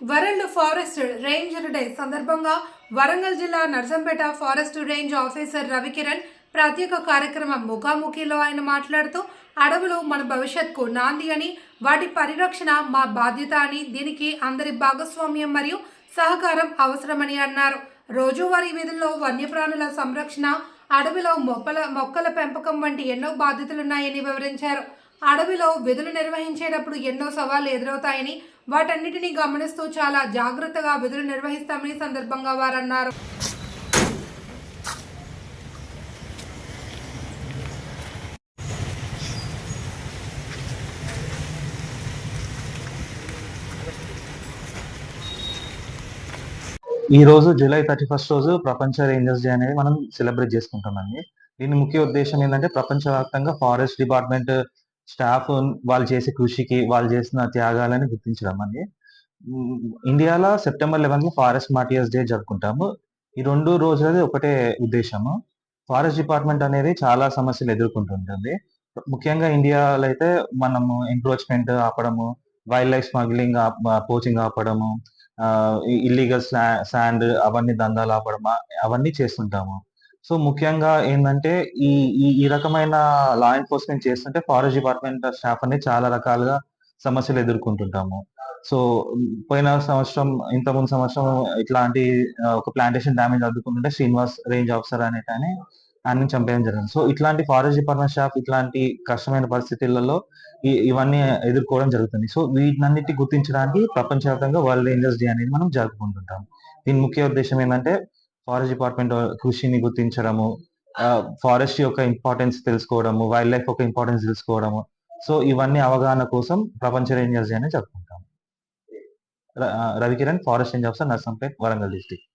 World forest ranger day సందర్భంగా వరంగల్ జిల్లా Narsampet forest range officer Ravikiran ప్రత్యేక కార్యక్రమం ముఖాముఖిలో ఆయన మాట్లాడుతూ అడవులు మన భవిష్యత్కు నాంది అని వాటి పరిరక్షణ మా బాధ్యత అని దీనికి అందరి భాగస్వామ్యం మరియు సహకారం అవసరమని అన్నారు. రోజువారీ విధుల్లో వన్యప్రాణుల సంరక్షణ అడవిలో మొక్కల మొక్కల పెంపకం వంటి ఎన్నో బాధ్యతలున్నాయని వివరించారు. అడవిలో విధులు నిర్వహించేటప్పుడు ఎన్నో సవాళ్ళు ఎదురవుతాయని వాటన్నిటిని గమనిస్తూ చాలా జాగ్రత్తగా విధులు నిర్వహిస్తామని సందర్భంగా వారు అన్నారు ఈ రోజు జూలై థర్టీ ఫస్ట్ రోజు ప్రపంచ రేంజర్స్ డే అనేది మనం సెలబ్రేట్ చేసుకుంటామండి. దీని ముఖ్య ఉద్దేశం ఏంటంటే ప్రపంచవ్యాప్తంగా ఫారెస్ట్ డిపార్ట్మెంట్ స్టాఫ్ వాళ్ళు చేసే కృషికి వాళ్ళు చేసిన త్యాగాలని గుర్తించడం అండి ఇండియాలో September eleven forest martyrs day జరుపుకుంటాము. ఈ రెండు రోజులది ఒకటే ఉద్దేశము. ఫారెస్ట్ డిపార్ట్మెంట్ అనేది చాలా సమస్యలు ఎదుర్కొంటుంటుంది. ముఖ్యంగా ఇండియాలో అయితే మనము ఎంక్రోచ్మెంట్ ఆపడము వైల్డ్ లైఫ్ స్మగ్లింగ్ పోచింగ్ ఆపడము ఇల్లీగల్ శాండ్ అవన్నీ దందాలు ఆపడం అవన్నీ చేస్తుంటాము. సో ముఖ్యంగా ఏంటంటే ఈ ఈ ఈ రకమైన లా ఎన్ఫోర్స్మెంట్ చేస్తుంటే ఫారెస్ట్ డిపార్ట్మెంట్ స్టాఫ్ అనేది చాలా రకాలుగా సమస్యలు ఎదుర్కొంటుంటాము. సో పోయిన సంవత్సరం ఇంత ముందు సంవత్సరం ఇట్లాంటి ఒక ప్లాంటేషన్ డ్యామేజ్ అడ్డుకుంటుంటే శ్రీనివాస్ రేంజ్ ఆఫీసర్ అనేట అని ఆయన చంపేయడం జరిగింది. సో ఇట్లాంటి ఫారెస్ట్ డిపార్ట్మెంట్ స్టాఫ్ ఇట్లాంటి కష్టమైన పరిస్థితులలో ఇవన్నీ ఎదుర్కోవడం జరుగుతుంది. సో వీటినన్నిటి గుర్తించడానికి ప్రపంచవ్యాప్తంగా వరల్డ్ రేంజర్స్ డే అనేది మనం జరుపుకుంటుంటాం దీని ముఖ్య ఉద్దేశం ఏంటంటే ఫారెస్ట్ డిపార్ట్మెంట్ కృషిని గుర్తించడము ఫారెస్ట్ యొక్క ఇంపార్టెన్స్ తెలుసుకోవడము వైల్డ్ లైఫ్ యొక్క ఇంపార్టెన్స్ తెలుసుకోవడము. సో ఇవన్నీ అవగాహన కోసం ప్రపంచ రేంజర్స్ డే చెప్పుకుంటాము. Ravikiran forest range officer Narsampet Warangal district.